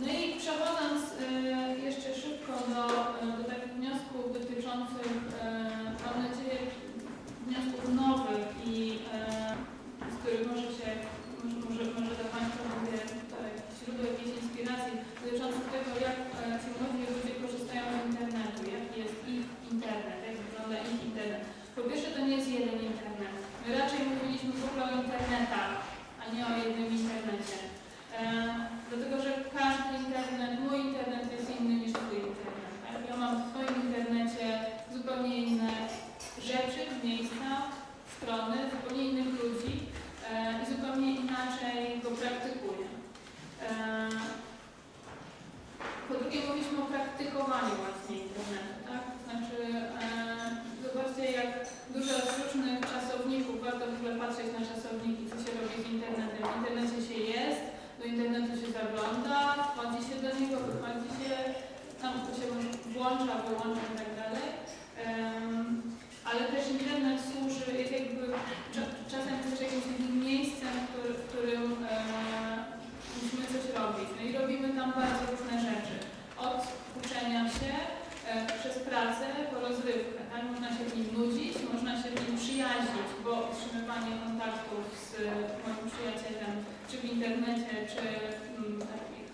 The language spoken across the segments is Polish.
No i przechodzę patrzeć na czasowniki, co się robi z internetem. W internecie się jest, do internetu się zagląda, wchodzi się do niego, wychodzi się, tam to się włącza, wyłącza tak czy mm, takich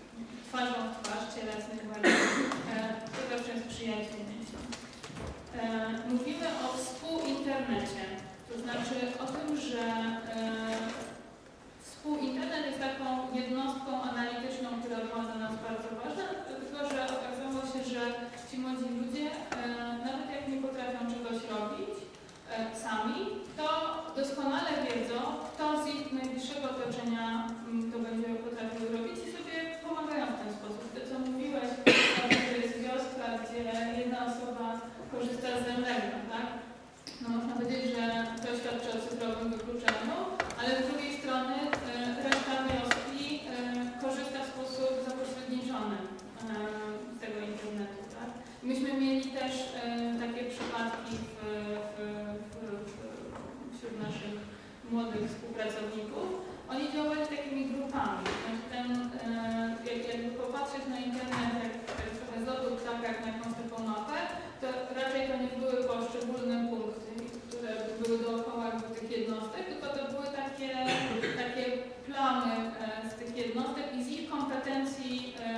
twarzą w twarz cielesnych warunków, e, to zawsze jest przyjaźń. E, mówimy o współinternecie, to znaczy o tym, że e, współinternet jest taką jednostką analityczną, która była dla nas bardzo ważna, dlatego że okazało się, że ci młodzi ludzie, nawet jak nie potrafią czegoś robić sami, tak? No można powiedzieć, że to świadczy o cyfrowym wykluczeniu, ale z drugiej strony e, reszta wioski e, korzysta w sposób zapośredniczony e, z tego internetu, tak? Myśmy mieli też takie przypadki w, w, w, wśród naszych młodych współpracowników. Oni działali takimi grupami. Znaczy ten, jakby popatrzeć na internet, jak trochę z lotu, tak jak na jakąś taką mapę, to raczej to nie były poszczególne punkty, które były dookoła tych jednostek, tylko to były takie, takie plany e, z tych jednostek i z ich kompetencji e,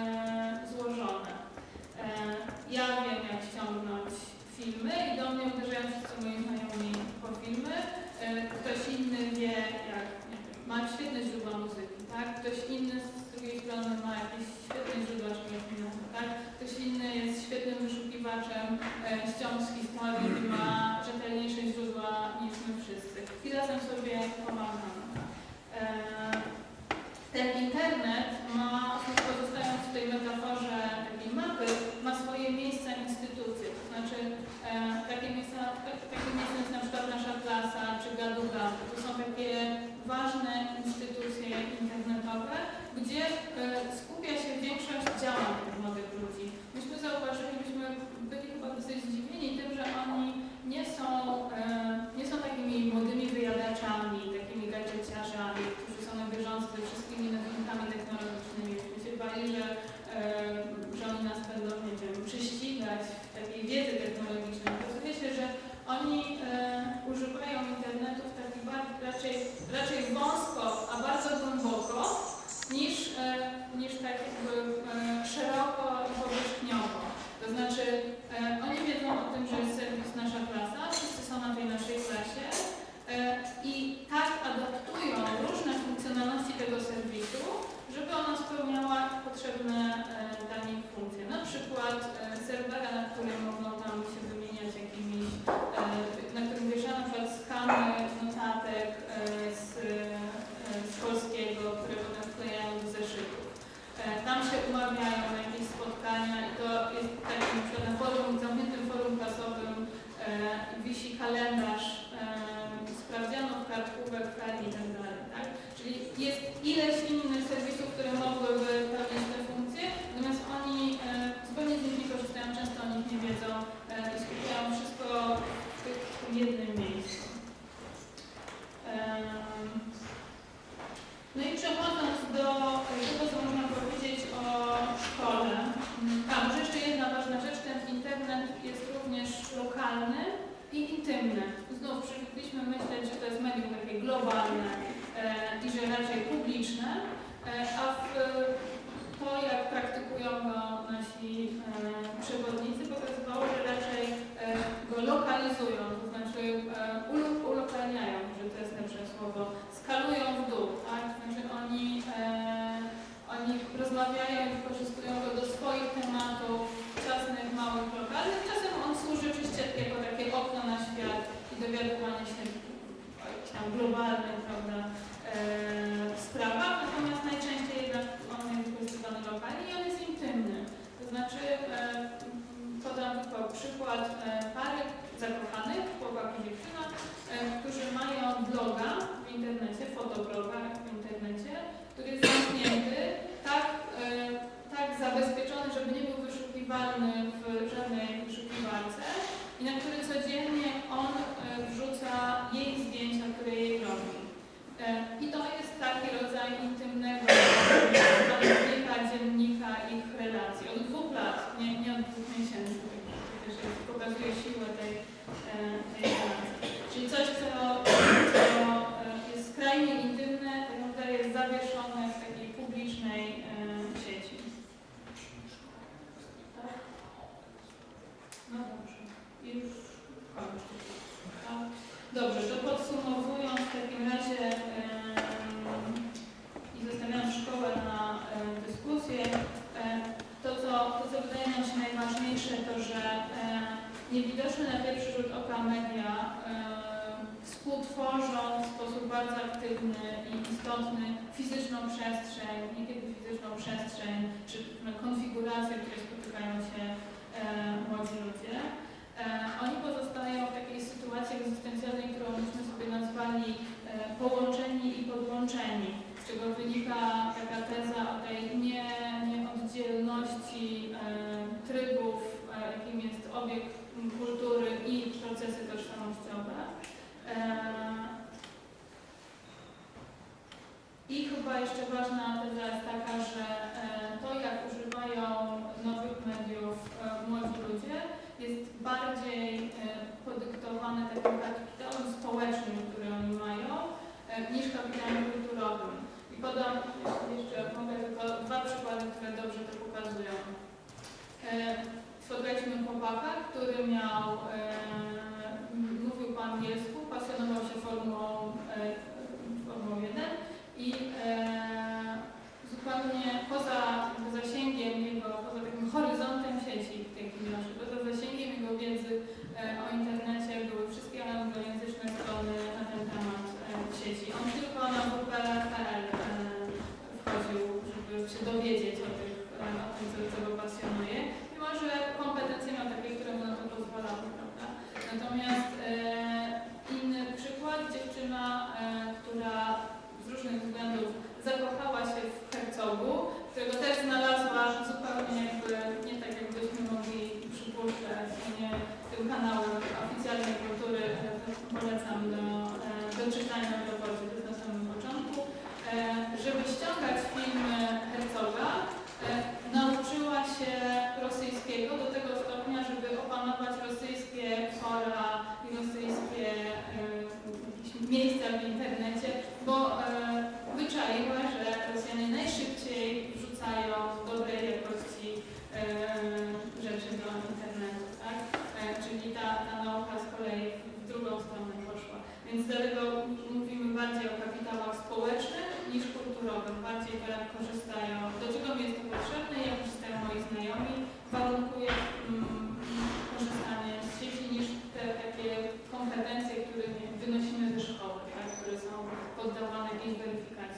globalne e, i że raczej publiczne, e, a w, to, jak praktykują go nasi e, przewodnicy, pokazywało, że raczej e, go lokalizują, to znaczy e, ulo- ulokalniają, że to jest lepsze słowo, skalują w dół, tak? Znaczy oni, e, oni rozmawiają tam globalnych, prawda, e, sprawach, natomiast najczęściej jednak on jest wykorzystywany lokalnie i on jest intymny. To znaczy, e, podam tylko przykład e, pary zakochanych, chłopak i dziewczyna, e, którzy mają bloga w internecie, fotobloga w internecie, który jest zamknięty, tak, e, tak zabezpieczony, żeby nie był wyszukiwalny w żadnej wyszukiwarce i na który codziennie on e, wrzuca jej zdjęcia, które jej robi. E, I to jest taki rodzaj intymnego analityka, dziennika ich relacji. Od dwóch lat, nie, nie od dwóch miesięcy. To też jest, pokazuje siłę tej, e, tej relacji. Czyli coś, co, co e, jest skrajnie intymne, tak naprawdę jest zawieszone w takiej publicznej e, sieci. Tak? No dobrze. I już kończę. Tak? Dobrze, to podsumowując w takim razie em, i zostawiając szkołę na em, dyskusję, em, to co, to co wydaje nam się najważniejsze, to że em, niewidoczne na pierwszy rzut oka media em, współtworzą w sposób aktywny i istotny fizyczną przestrzeń, niekiedy fizyczną przestrzeń, czy różne konfiguracje, w której spotykają się e, młodzi ludzie. E, Oni pozostają w takiej sytuacji egzystencjalnej, którą myśmy sobie nazwali e, połączeni i podłączeni, z czego wynika taka teza o tej nie, nieoddzielności e, trybów, e, jakim jest obieg m, kultury i procesy tożsamościowe. E, I chyba jeszcze ważna teza jest taka, że e, to jak używają nowych mediów e, młodzi ludzie jest bardziej e, podyktowane takim kapitałem społecznym, który oni mają, e, niż kapitałem kulturowym. I podam jeszcze mogę tylko dwa przykłady, które dobrze to pokazują. E, Spotkaliśmy chłopaka, który miał, e, mówił po angielsku, pasjonował się Formułą, e, Formułą 1 i e, zupełnie poza jakby zasięgiem jego, poza takim horyzontem sieci w tej chwili naszej, poza zasięgiem jego wiedzy e, o internecie były wszystkie anglojęzyczne strony na ten temat e, w sieci. On tylko na wp.pl e, wchodził, żeby się dowiedzieć o, tych, e, o tym, co, co go pasjonuje, mimo że kompetencje miał takie, które mu na to pozwalały, prawda? Natomiast e, inny przykład, dziewczyna, e, która z różnych względów zakochała się w Hercogu, którego też znalazła zupełnie jakby, nie tak jakbyśmy mogli przypuszczać, nie tym kanałem oficjalnej kultury, e, polecam do, e, do czytania w raporcie, to jest na samym początku, żeby ściągać filmy Saratoga. Korzystają, do czego mi jest to potrzebne, jak korzystają moi znajomi, warunkuje mm, korzystanie z sieci niż te takie kompetencje, które wynosimy ze szkoły, tak? które są poddawane jakiejś weryfikacji